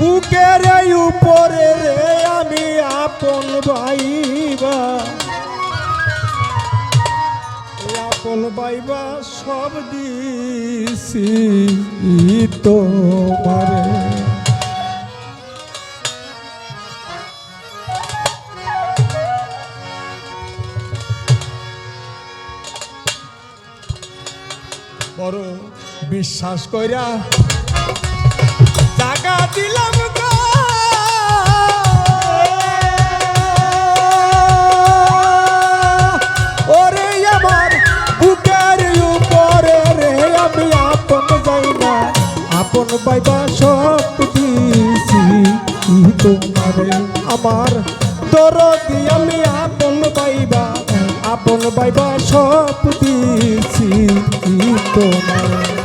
বুকের উপরে রে আমি আপন এই আপন ভাইবা সব দিছি তোমারে। বড় বিশ্বাস কইরা পাইবা সব দিছি। তোমারে আমার দরদি আমি আপন পাইবা আপন পাইবা সব দিছি। তোমারে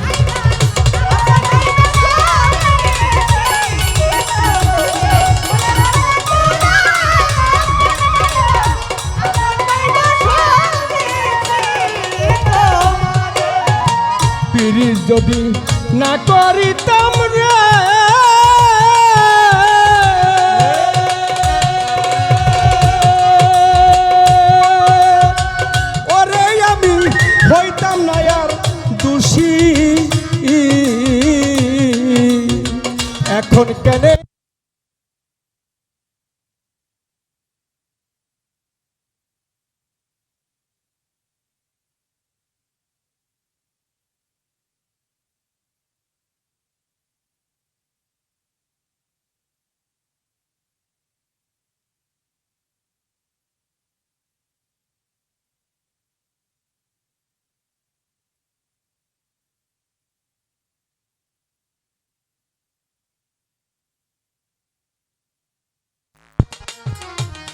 যদি না করিতাম রে। ওরে আমি হইতাম না আর দোষী। এখন কেন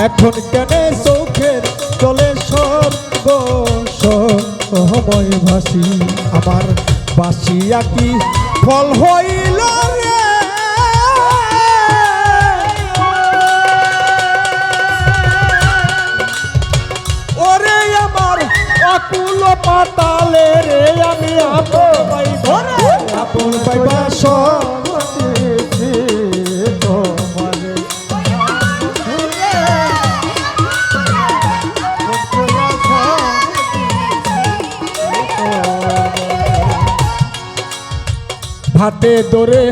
এখন কেন চোখের চলে স্বর্গ সময় ভাসি? আমার বাসিয়া কি ফল হইল ওরে আমার অকুল পাতালে রে ভাতে দরে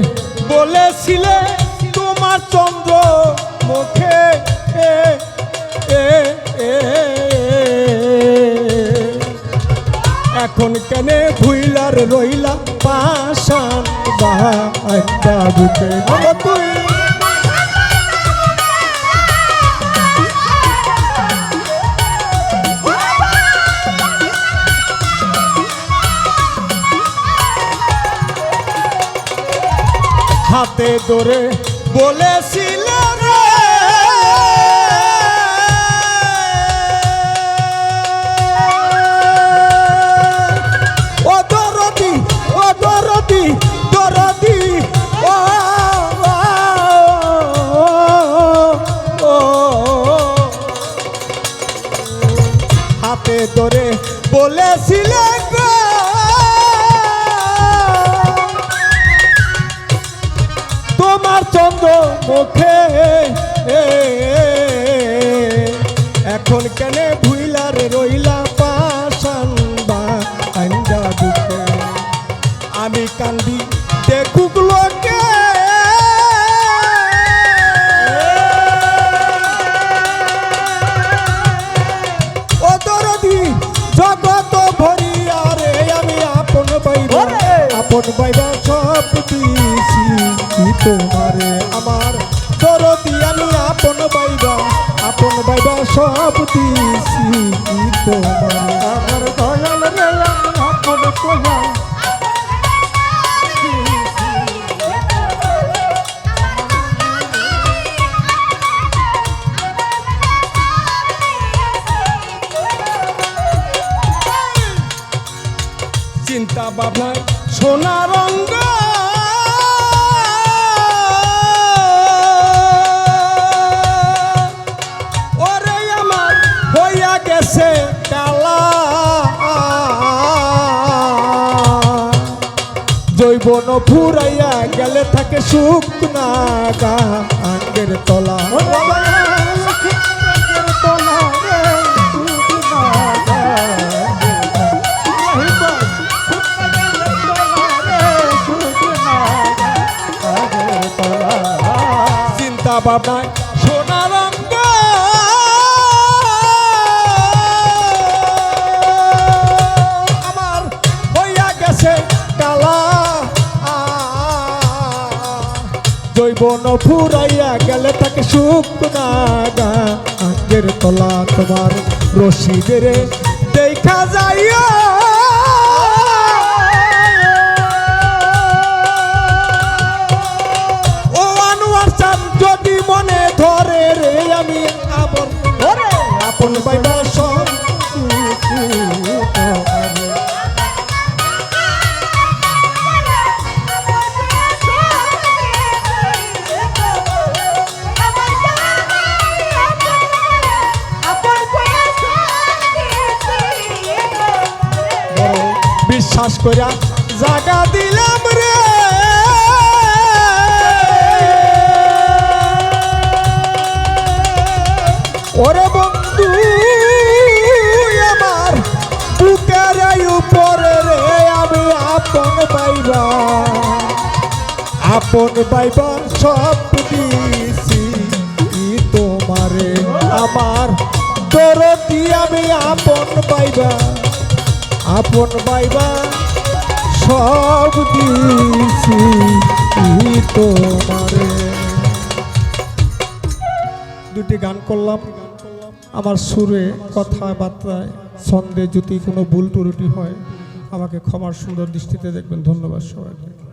বলেছিলে তোমার চন্দ্র মুখে। এ, এখন কেনে ভুইলার রইলা পাশান একটা বুকে তুই হাতে ধরে বলেছিল রে ও দরদি ও হাতে ধরে বলেছিলে তোমার চন্দ্র মুখে। এখন কেন ভুইলার রইলা? আপন বাইবা সব দিয়েছি। কি তোমারে আমার তোর আমি আপন বাইবা আপন বাইবা সব দিয়েছি। কি তোমার আমার দয়াল রে আপন কোয়া চিন্তা ভাবনায় রঙ্গ। ওরে আমার গেছে ফুরাইয়া গেলে থাকে শুকনা গাঙ্গের তলা। চিন্তা ভাবনায় সোনা রঙ্গ আমার হইয়া গেছে কালা। জৈবন ফুরাইয়া গেলে তাকে শুকনা গাঙ্গের তলা তোমার রশিদের, দেখা যাইয়া বিশ্বাস করিয়া জাগা দিলাম রে। ওরে বন্ধু, আমার বুকের উপরে রে আমি আপন পাইবা। আপন পাইবা সব দিছি তোমারে? আমার দরদি আমি আপন পাইবা। আপন পাইবা সব দিছি তোমারে। দুটি গান করলাম। আমার সুরে কথাবার্তায় ছন্দে যদি কোনো ভুল ত্রুটি হয়, আমাকে ক্ষমার সুন্দর দৃষ্টিতে দেখবেন। ধন্যবাদ সবাইকে।